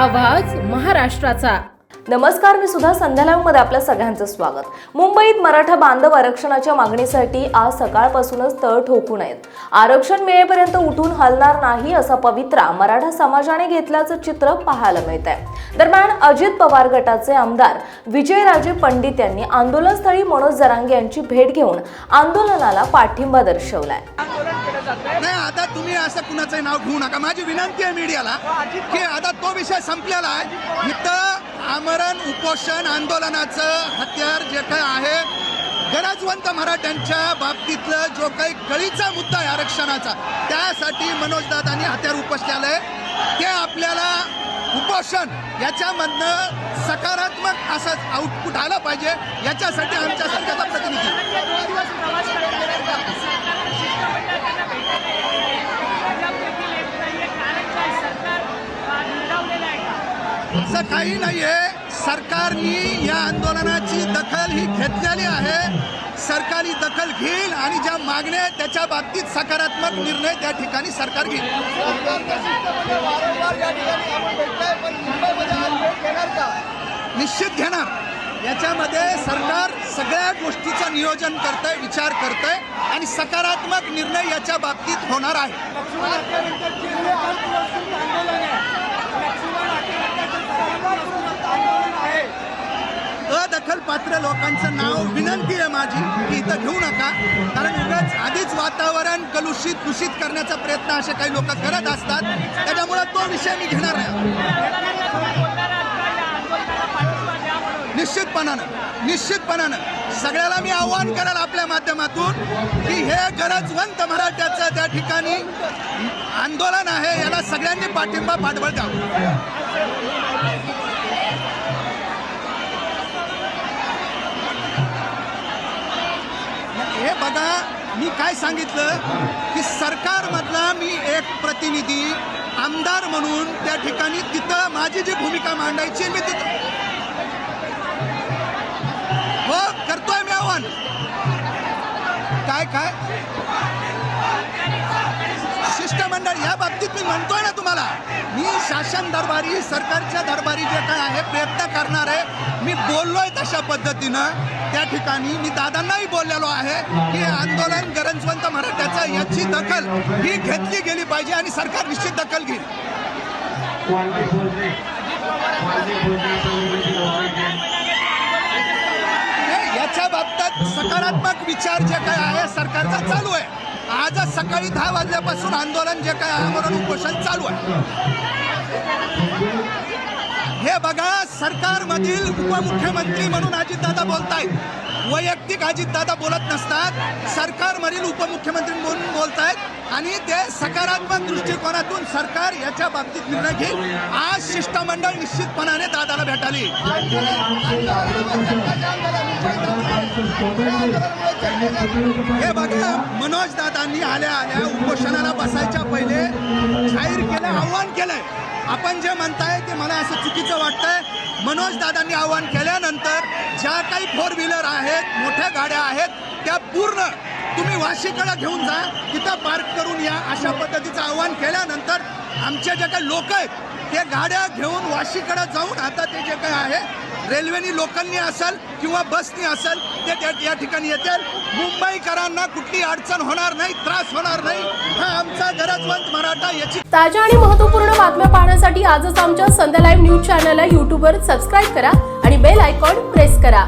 आवाज महाराष्ट्राचा. नमस्कार मी सुद्धा संध्यालामध्ये आपल्या सगळ्यांचं स्वागत. मुंबईत मराठा बांधव आरक्षणाच्या मागणीसाठी आज सकाळपासूनच तळ ठोकून आहेत आरक्षण मिळेपर्यंत उठून हलणार नाही असा पवित्रा मराठा समाजाने घेतल्याचं चित्र पाहायला मिळत आहे दरम्यान अजित पवार गटाचे आमदार विजयराजे पंडित यांनी आंदोलनस्थळी मनोज जरांगे यांची भेट घेऊन आंदोलनाला पाठिंबा दर्शवलाय. नाही आता तुम्ही असं कुणाचं नाव घेऊ नका. माझी विनंती आहे मीडियाला की आता तो विषय संपलेला आहे. इथं आमरण उपोषण आंदोलनाचं हत्यार जे काय आहे गरजवंत मराठ्यांच्या बाबतीतलं जो काही कळीचा मुद्दा आहे आरक्षणाचा त्यासाठी मनोजदादांनी हत्यार उपसलेलं आहे. ते आपल्याला उपोषण याच्यामधनं सकारात्मक असं आउटपुट आलं पाहिजे. याच्यासाठी आमच्या संघाचा प्रतिनिधी असं काही नाहीये. सरकारनी या आंदोलनाची दखल ही घेतलेली आहे. सरकारी दखल घेईल आणि ज्या मागण्या आहेत त्याच्या बाबतीत सकारात्मक निर्णय त्या ठिकाणी सरकार घेईल. निश्चित घेणार. याच्यामध्ये सरकार सगळ्या गोष्टीचं नियोजन करतंय विचार करतंय आणि सकारात्मक निर्णय याच्या बाबतीत होणार आहे. अदखल पात्र लोकांचं नाव विनंती आहे माझी की इथं घेऊ नका. कारण उगाच आधीच वातावरण कलुषित दूषित करण्याचा प्रयत्न असे काही लोक करत असतात. त्याच्यामुळे तो विषय मी घेणार नाही निश्चितपणानं निश्चितपणानं सगळ्याला मी आव्हान कराल आपल्या माध्यमातून की हे गरजवंत मराठ्याचं त्या ठिकाणी आंदोलन आहे याला सगळ्यांनी पाठिंबा पाठबळ द्यावं. हे बघा मी काय सांगितलं? की सरकारमधला मी एक प्रतिनिधी आमदार म्हणून त्या ठिकाणी तिथं माझी जी भूमिका मांडायची मी तिथं हो करतोय मी आव्हान. काय काय? शिष्टमंडळ या बाबतीत मी म्हणतोय ना तुम्हाला मी शासन दरबारी सरकारच्या दरबारी जे काय आहे प्रयत्न करणार आहे. मी बोललोय तशा पद्धतीनं. त्या ठिकाणी मी दादांनाही बोललेलो आहे की आंदोलन गरजवंत मराठ्याचं याची दखल ही घेतली गेली पाहिजे आणि सरकार निश्चित दखल घेईल. याच्या बाबतीत सकारात्मक विचार जे काय आहे सरकारचा चालू आहे. आजच सकाळी दहा वाजल्यापासून आंदोलन जे काय आमरण उपोषण चालू आहे. हे बघा सरकारमधील उपमुख्यमंत्री म्हणून अजितदादा बोलतायत. वैयक्तिक अजितदादा बोलत नसतात. सरकारमधील उपमुख्यमंत्री म्हणून बोलतायत. आणि ते सकारात्मक दृष्टिकोनातून सरकार याच्या बाबतीत निर्णय घेईल. आज शिष्टमंडळ निश्चितपणाने दादाला भेटाली. हे बघा मनोज दादांनी आल्या आल्या उपोषणाला बसायच्या पहिले जाहीर केलं आव्हान केलंय. आपण जे म्हणताय ते मला असं चुकीचं वाटतंय. मनोज दादांनी आव्हान केल्यानंतर ज्या काही फोर व्हीलर आहेत मोठ्या गाड्या आहेत त्या पूर्ण तुम्ही वाशीकडे घेऊन जा तिथं पार्क करून या. अशा पद्धतीचं आव्हान केल्यानंतर आमच्या ज्या काही लोक आहेत ते गाड्या घेऊन वाशीकडे जाऊन आता ते जे काही आहे रेल्वेनी लोकांनी असेल किंवा बसनी असेल ते त्या या ठिकाणी येतील. मुंबईकरांना कुठली अडचण होणार नाही त्रास होणार नाही. हा आमचा गरजवंत मराठा याची ताज्या आणि महत्त्वपूर्ण बातम्या पाहण्यासाठी आजच आमच्या संध्या लाईव्ह न्यूज चॅनलला यूट्यूबवर सबस्क्राईब करा आणि बेल आयकॉन प्रेस करा.